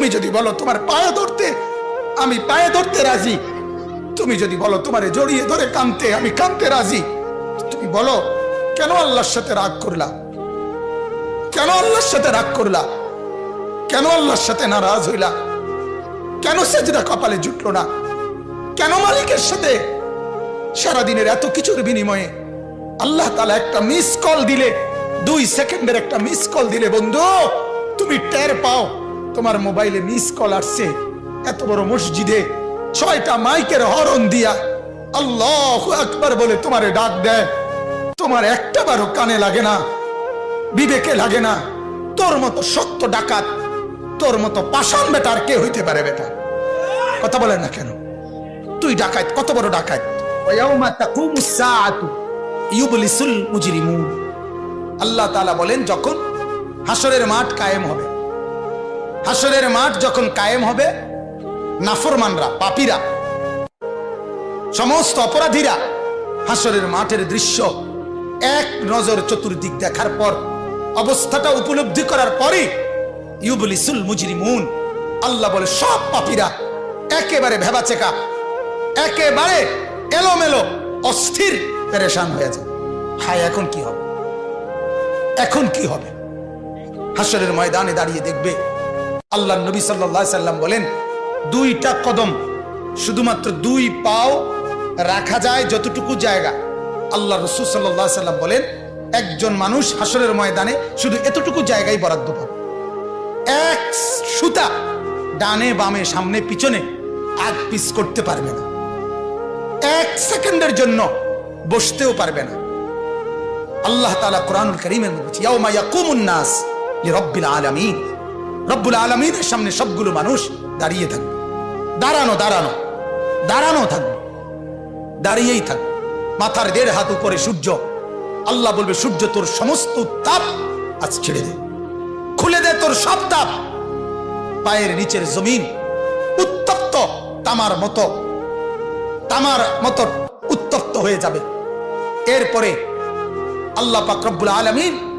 তুমি যদি বলো তোমার পায়ে ধরতে, আমি পায়ে ধরতে রাজি। তুমি যদি বলো তোমারে জড়িয়ে ধরে কানতে আমি কানতে রাজি। তুমি বলো, কেন আল্লাহর সাথে রাগ করলা? কেন আল্লাহর সাথে রাগ করলা? কেন আল্লাহর সাথে নারাজ হইলা? কেন সেজদা কপালে জুটলো না? কেন মালিকের সাথে সারাদিনের এত কিছুর বিনিময়ে আল্লাহ তালা একটা মিস কল দিলে, দুই সেকেন্ডের একটা মিস কল দিলে, বন্ধু, তুমি টের পাও। তোমার মোবাইলে মিস কল আসছে। এত বড় মসজিদে ছয়টা মাইকের হরণ দিয়া আল্লাহ একবার বলে তোমারে ডাক দেয়। তোমার একটা বারও কানে লাগে না, বিবেকে লাগে না। তোর মতো সত্য ডাকাত, তোর মতো পাষাণ বেটার কে হইতে পারে বেটা? কথা বলেন না কেন? তুই ডাকাত, কত বড় ডাকাত? আল্লাহ তাআলা বলেন, যখন হাসরের মাঠ কায়েম হবে হাসরের মাঠ যখন কায়েম হবে, নাফরমানরা, পাপীরা, সমস্ত অপরাধীরা হাসরের মাঠের দৃশ্য এক নজর চতুর্দিক দেখার পর, অবস্থাটা উপলব্ধি করার পরে ইউবলিসুল মুজরিমুন, আল্লাহ বলে, সব পাপীরা একেবারে ভেবাচেকা, একেবারে এলোমেলো, অস্থির, পেরেশান হয়ে যায়। হায়, এখন কি হবে? এখন কি হবে? হাসরের ময়দানে দাঁড়িয়ে দেখবে আল্লাহ নবী সাল্লাহ সাল্লাম বলেন, দুইটা কদম, শুধুমাত্র দুই পাও রাখা যায় যতটুকু জায়গা। আল্লাহ রসুল সাল্লাহ সাল্লাম বলেন, একজন মানুষ হাসরের ময়দানে শুধু এতটুকু জায়গায় বরাদ্দ পাবে। এক সুতা ডানে বামে সামনে পিছনে আগ পিস করতে পারবে না। এক সেকেন্ডের জন্য বসতেও পারবে না। আল্লাহ তাআলা কোরআনুল কারীমের মধ্যে ইয়াউমা ইয়াকুমুন নাস রব্বুল আলামিনের সামনে সবগুলো মানুষ দাঁড়িয়ে থাকবে। দাঁড়ানো দাঁড়ানো দাঁড়ানো থাকবে। দাঁড়িয়েই থাকবে। মাথার দেড় হাত উপরে সূর্য। আল্লাহ বলবে, সূর্য তোর সমস্ত তাপ আজ ছেড়ে দে। খুলে দে তোর সব তাপ। পায়ের নিচের জমিন উত্তপ্ত, তামার মতো তামার মতো উত্তপ্ত হয়ে যাবে। এরপরে আল্লাহ পাক আলামিন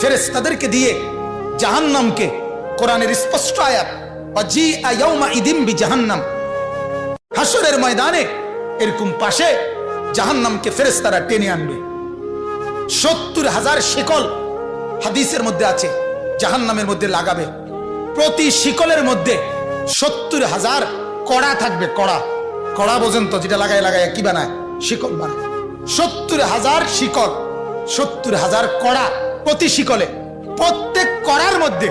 ফেরেশতাদেরকে দিয়ে জাহান্নামকে কোরআনের স্পষ্ট আয়াত হাসরের ময়দানে, এরকম পাশে জাহান্নামকে টেনে আনবে। সত্তর হাজার শিকল হাদিসের মধ্যে আছে, জাহান্নামের মধ্যে লাগাবে। প্রতি শিকলের মধ্যে সত্তর হাজার কড়া থাকবে, কড়া। কড়া বোঝেন তো যেটা লাগায় লাগায় কি বানায়? শিকল বানায়। সত্তর হাজার শিকল, সত্তর হাজার কড়া প্রতি শিকলে প্রত্যেক কড়ার মধ্যে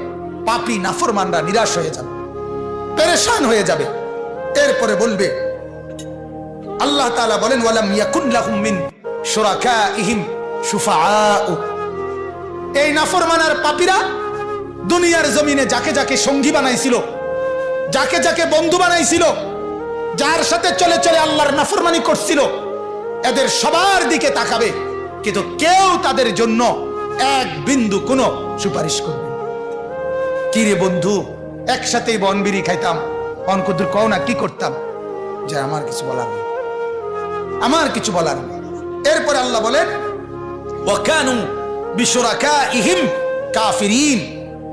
পাপি নাফরমানরা নিরাশ হয়ে যাবে, পেরেশান হয়ে যাবে। এরপরে বলবে, আল্লাহ তাআলা বলেন, ওয়ালাম ইয়াকুন লাহুম মিন শুরাকাইহিম শুফাআউ। এই নাফরমানার পাপীরা দুনিয়ার জমিনে যাকে যাকে সঙ্গী বানাইছিল, যাকে যাকে বন্ধু বানাইছিল, যার সাথে চলে চলে আল্লাহর নাফরমানি করছিল, এদের সবার দিকে তাকাবে। কিন্তু কেউ তাদের জন্য এক বিন্দু কোনো সুপারিশ করবে। কি রে বন্ধু, একসাথেই বনবিরি খাইতাম। অনকুদুর কও না, কি করতাম? যে আমার কিছু বলার নেই। আমার কিছু বলার নেই। এরপরে আল্লাহ বলেন ওয়াকানু বিশুরাকাইহিম কাফিরিন।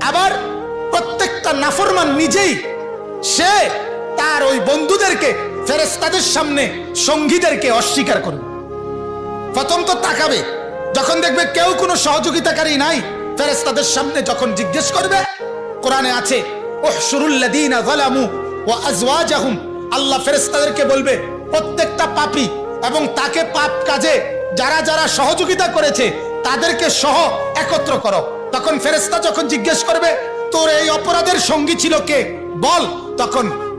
আবার প্রত্যেকটা নাফরমান নিজেই, সে তার ওই বন্ধুদেরকে, ফেরেশতাদের সামনে সঙ্গীদেরকে অস্বীকার করবে। প্রথম তো তাকাবে, যখন দেখবে কেউ কোনো সহযোগিতাকারী নাই, ফেরেশতাদের সামনে যখন জিজ্ঞেস করবে কোরআনে আছে আল্লাহ ফেরেস্তাদেরকে বলবে, প্রত্যেকটা পাপি এবং তাকে পাপ কাজে যারা যারা সহযোগিতা করেছে, তাদেরকে সহ একত্র করো। তখন ফেরেস্তা যখন জিজ্ঞেস করবে, তোর এই অপরাধের সঙ্গী ছিল কে? বল। তখন